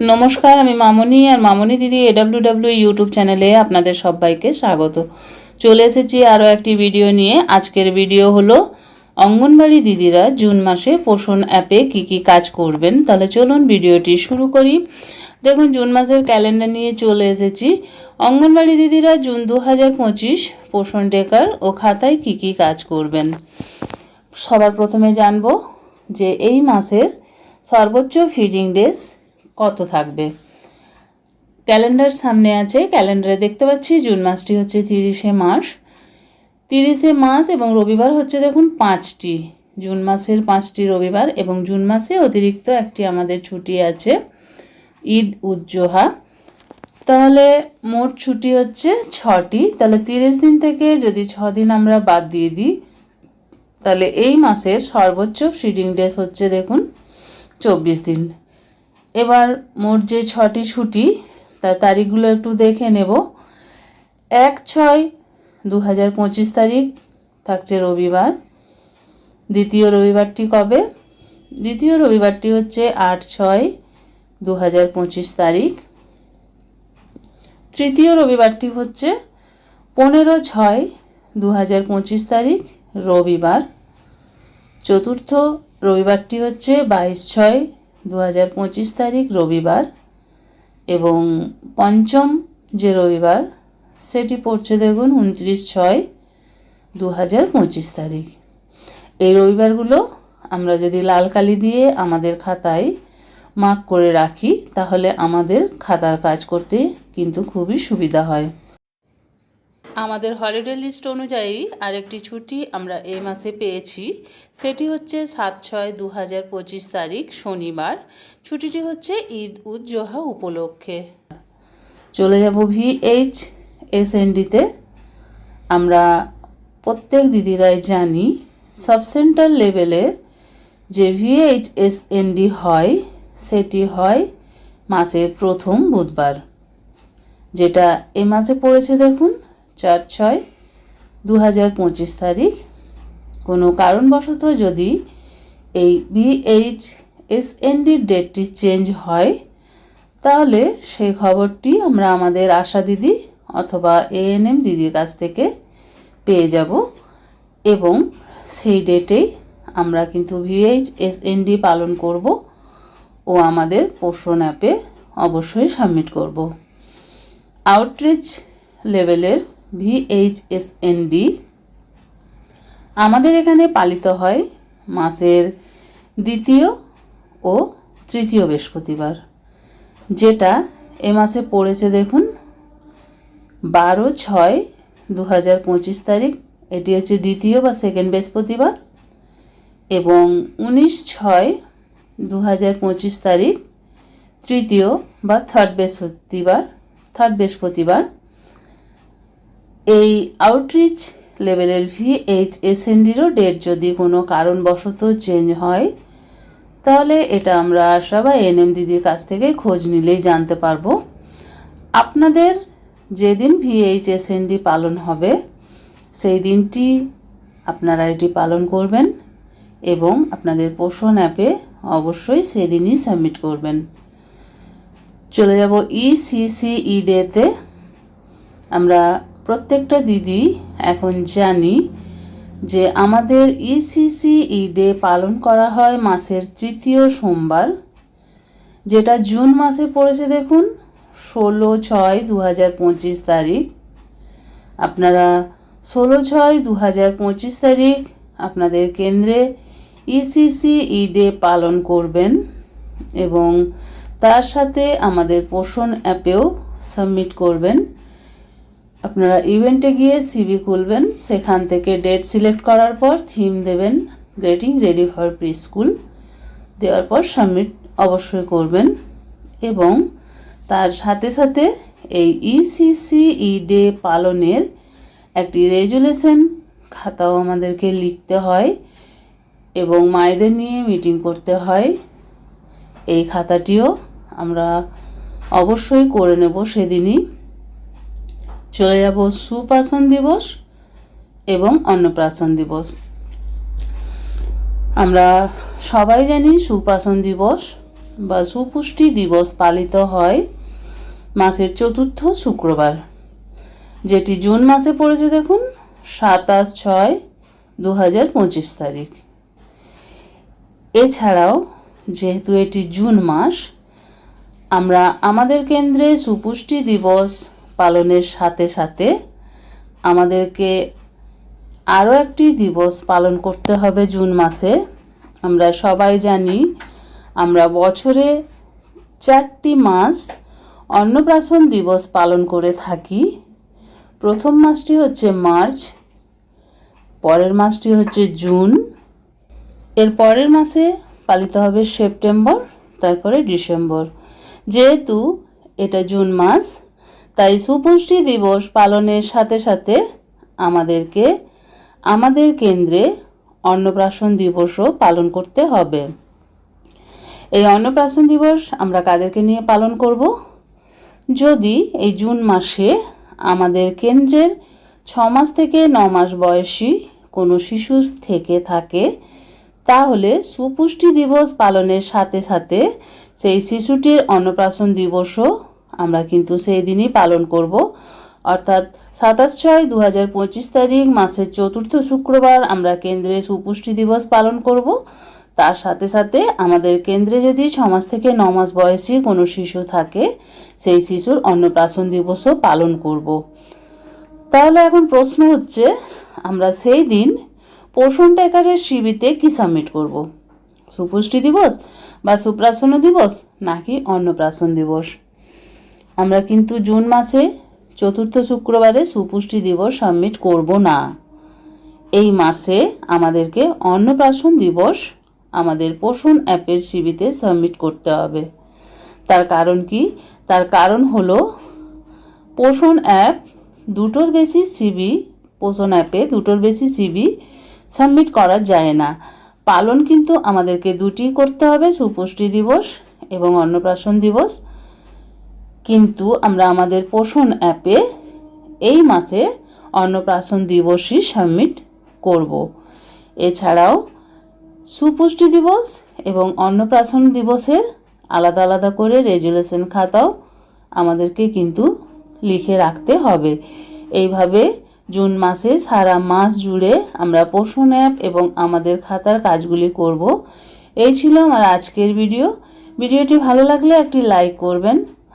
নমস্কার, আমি মামনি আর মামনি দিদি এডাব্লিউ ডাব্লিউ ইউটিউব চ্যানেলে আপনাদের সবাইকে স্বাগত। চলে এসেছি আরও একটি ভিডিও নিয়ে। আজকের ভিডিও হলো, অঙ্গনবাড়ি দিদিরা জুন মাসে পোষণ অ্যাপে কি কি কাজ করবেন? তাহলে চলুন ভিডিওটি শুরু করি। দেখুন, জুন মাসের ক্যালেন্ডার নিয়ে চলে এসেছি। অঙ্গনবাড়ি দিদিরা জুন দু হাজার পঁচিশ পোষণ ডেকার ও খাতায় কি কি কাজ করবেন? সবার প্রথমে জানব যে এই মাসের সর্বোচ্চ ফিডিং ডেজ কত থাকবে? ক্যালেন্ডার সামনে আছে, ক্যালেন্ডারে দেখতে পাচ্ছি, জুন মাসটি হচ্ছে তিরিশে মাস তিরিশে মাস এবং রবিবার হচ্ছে দেখুন পাঁচটি। জুন মাসের পাঁচটি রবিবার এবং জুন মাসে অতিরিক্ত একটি আমাদের ছুটি আছে, ঈদ উজ্জোহা তাহলে মোট ছুটি হচ্ছে ছটি। তাহলে তিরিশ দিন থেকে যদি ছ দিন আমরা বাদ দিয়ে দিই, তাহলে এই মাসের সর্বোচ্চ ফিডিং ডেজ হচ্ছে দেখুন চব্বিশ দিন। এবার মোট যে ছটি ছুটি তার তারিখগুলো একটু দেখে নেব। এক ছয় দু হাজার পঁচিশ তারিখ থাকছে রবিবার। দ্বিতীয় রবিবারটি কবে? দ্বিতীয় রবিবারটি হচ্ছে আট ছয় দু হাজার পঁচিশ তারিখ। তৃতীয় রবিবারটি হচ্ছে পনেরো ছয় দু হাজার পঁচিশ তারিখ, রবিবার। চতুর্থ রবিবারটি হচ্ছে বাইশ ছয় দু হাজার পঁচিশ তারিখ রবিবার এবং পঞ্চম যে রবিবার, সেটি পড়ছে দেখুন উনত্রিশ ছয় দু তারিখ। এই রবিবারগুলো আমরা যদি লাল কালি দিয়ে আমাদের খাতায় মার্ক করে রাখি, তাহলে আমাদের খাতার কাজ করতে কিন্তু খুবই সুবিধা হয়। আমাদের হলিডে লিস্ট অনুযায়ী আরেকটি ছুটি আমরা এই মাসে পেয়েছি। সেটি হচ্ছে সাত ছয় দু হাজার পঁচিশ তারিখ শনিবার। ছুটিটি হচ্ছে ঈদ উদ জোহা উপলক্ষে। চলে যাব ভি এইচ এস এনডিতে আমরা প্রত্যেক দিদিরাই জানি সাবসেন্টার লেভেলের যে ভিএইচ এস এনডি হয়, সেটি হয় মাসের প্রথম বুধবার। যেটা এ মাসে পড়েছে দেখুন। চার ছয় দু হাজার পঁচিশ তারিখ। কোনো কারণবশত যদি এই বিএইচ এস এনডির ডেটটি চেঞ্জ হয়, তাহলে সেই খবরটি আমরা আমাদের আশা দিদি অথবা এএনএম দিদির কাছ থেকে পেয়ে যাব এবং সেই ডেটেই আমরা কিন্তু ভিএইচ এস এনডি পালন করব ও আমাদের পোষণ অ্যাপে অবশ্যই সাবমিট করব। আউটরিচ লেভেলের ভিএইচএসএনডি আমাদের এখানে পালিত হয় মাসের দ্বিতীয় ও তৃতীয় বৃহস্পতিবার, যেটা এ মাসে পড়েছে দেখুন, বারো ছয় দু হাজার পঁচিশ তারিখ। এটি হচ্ছে দ্বিতীয় বা সেকেন্ড বৃহস্পতিবার এবং উনিশ ছয় দু হাজার পঁচিশ তারিখ, তৃতীয় বা থার্ড বৃহস্পতিবার থার্ড বৃহস্পতিবার। এই আউটরিচ লেভেলের ভিএইচ এসএনডিরও ডেট যদি কোনো কারণবশত চেঞ্জ হয়, তাহলে এটা আমরা আশা বা এনএম দিদির কাছ থেকে খোঁজ নিলেই জানতে পারব। আপনাদের যেদিন ভিএইচ এসএনডি পালন হবে, সেই দিনটি আপনারা এটি পালন করবেন এবং আপনাদের পোষণ অ্যাপে অবশ্যই সেদিনই সাবমিট করবেন। চলে যাব ইসিসিই ডেতে আমরা প্রত্যেকটা দিদি এখন জানি যে আমাদের ইসিসিই ডে পালন করা হয় মাসের তৃতীয় সোমবার, যেটা জুন মাসে পড়েছে দেখুন, ষোলো ছয় দু হাজার পঁচিশ তারিখ। আপনারা ষোলো ছয় দু হাজার পঁচিশ তারিখ আপনাদের কেন্দ্রে ইসিসিই ডে পালন করবেন এবং তার সাথে আমাদের পোষণ অ্যাপেও সাবমিট করবেন। আপনারা ইভেন্টে গিয়ে সিবি খুলবেন, সেখান থেকে ডেট সিলেক্ট করার পর থিম দেবেন getting ready for preschool দেওয়ার পর সাবমিট অবশ্যই করবেন এবং তার সাথে সাথে এই ইসিসিই ডে পালনের একটি রেজুলেশন খাতাও আমাদেরকে লিখতে হয় এবং মায়েদের নিয়ে মিটিং করতে হয়। এই খাতাটিও আমরা অবশ্যই করে নেব সেদিনই। চলে যাব সুপাসন দিবস এবং অন্নপ্রাশন দিবস। আমরা সবাই জানি সুপাসন দিবস বা সুপুষ্টি দিবস পালিত হয় মাসের চতুর্থ শুক্রবার, যেটি জুন মাসে পড়েছে দেখুন, সাতাশ ছয় দু হাজার পঁচিশ তারিখ। এছাড়াও যেহেতু এটি জুন মাস, আমরা আমাদের কেন্দ্রে সুপুষ্টি দিবস পালনের সাথে সাথে আমাদেরকে আরও একটি দিবস পালন করতে হবে জুন মাসে। আমরা সবাই জানি আমরা বছরে চারটি মাস অন্নপ্রাশন দিবস পালন করে থাকি। প্রথম মাসটি হচ্ছে মার্চ, পরের মাসটি হচ্ছে জুন। এর পরের মাসে পালিত হবে সেপ্টেম্বর, তারপরে ডিসেম্বর। যেহেতু এটা জুন মাস তাই সুপুষ্টি দিবস পালনের সাথে সাথে আমাদেরকে, আমাদের কেন্দ্রে অন্নপ্রাশন দিবসও পালন করতে হবে। এই অন্নপ্রাশন দিবস আমরা কাদেরকে নিয়ে পালন করব? যদি এই জুন মাসে আমাদের কেন্দ্রের ছ মাস থেকে ন মাস বয়সী কোনো শিশু থেকে থাকে, তাহলে সুপুষ্টি দিবস পালনের সাথে সাথে সেই শিশুটির অন্নপ্রাশন দিবসও আমরা কিন্তু সেই দিনই পালন করব। অর্থাৎ সাতাশ ছয় দু হাজার পঁচিশ তারিখ মাসের চতুর্থ শুক্রবার আমরা কেন্দ্রে সুপুষ্টি দিবস পালন করব। তার সাথে সাথে আমাদের কেন্দ্রে যদি ছ মাস থেকে ন মাস বয়সী কোনো শিশু থাকে, সেই শিশুর অন্নপ্রাশন দিবসও পালন করব। তাহলে এখন প্রশ্ন হচ্ছে, আমরা সেই দিন পোষণ ট্যাকারের শিবিতে কি সাবমিট করব? সুপুষ্টি দিবস বা সুপ্রাশন দিবস নাকি অন্নপ্রাশন দিবস? আমরা কিন্তু জুন মাসে চতুর্থ শুক্রবারে সুপুষ্টি দিবস সাবমিট করব না। এই মাসে আমাদেরকে অন্নপ্রাশন দিবস আমাদের পোষণ অ্যাপের সিবিতে সাবমিট করতে হবে। তার কারণ কি? তার কারণ হলো পোষণ অ্যাপ দুটোর বেশি সিবি পোষণ অ্যাপে দুটোর বেশি সিবি সাবমিট করা যায় না। পালন কিন্তু আমাদেরকে দুটি করতে হবে, সুপুষ্টি দিবস এবং অন্নপ্রাশন দিবস। কিন্তু আমরা আমাদের পোষণ অ্যাপে এই মাসে অন্নপ্রাশন দিবসই সাবমিট করব। এছাড়াও সুপুষ্টি দিবস এবং অন্নপ্রাশন দিবসের আলাদা আলাদা করে রেজুলেশন খাতাও আমাদেরকে কিন্তু লিখে রাখতে হবে। এইভাবে জুন মাসে সারা মাস জুড়ে আমরা পোষণ অ্যাপ এবং আমাদের খাতার কাজগুলি করব। এই ছিল আমার আজকের ভিডিও। ভিডিওটি ভালো লাগলে একটি লাইক করবেন।